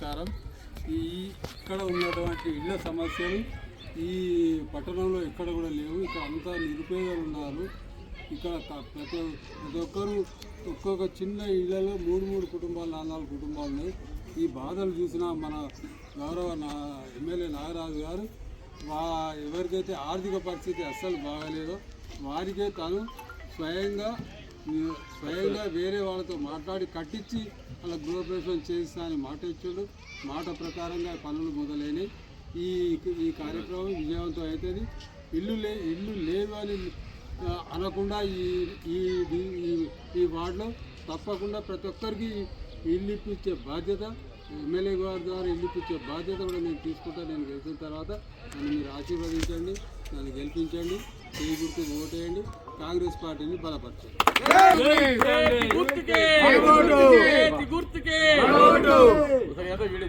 నమస్కారం. ఈ ఇక్కడ ఉన్నటువంటి ఇళ్ళ సమస్యలు ఈ పట్టణంలో ఎక్కడ కూడా లేవు. ఇక్కడ అంతా నిరుపేదలు ఉన్నారు. ఇక్కడ ప్రతి ప్రతి ఒక్కరు ఒక్కొక్క చిన్న ఇళ్ళలో మూడు మూడు కుటుంబాలు నాలుగు నాలుగు కుటుంబాలు ఉన్నాయి. ఈ బాధలు చూసిన మన గౌరవ నా ఎమ్మెల్యే నాగరాజు గారు వా ఎవరికైతే ఆర్థిక పరిస్థితి అస్సలు బాగాలేదో వారికే తను స్వయంగా స్వయంగా వేరే వాళ్ళతో మాట్లాడి కట్టించి అలా గృహప్రవేశం చేస్తా అని మాట ఇచ్చాడు. మాట ప్రకారంగా పనులు మొదలైనవి ఈ ఈ కార్యక్రమం విజయవంతం అవుతుంది. ఇల్లు లే ఇల్లు లేవు అని అనకుండా ఈ ఈ ఈ- ఈ వార్డులో తప్పకుండా ప్రతి ఒక్కరికి ఇల్లు ఇప్పించే బాధ్యత ఎమ్మెల్యే గారి ద్వారా ఇల్లు ఇప్పించే బాధ్యత కూడా నేను తీసుకుంటాను నేను గెలిచిన తర్వాత నన్ను మీరు ఆశీర్వదించండి నన్ను గెలిపించండి చేయి గుర్తుకు ఓటేయండి. కాంగ్రెస్ పార్టీని బలపరచండి గుర్తుకే గుర్తుకే గుర్తుకే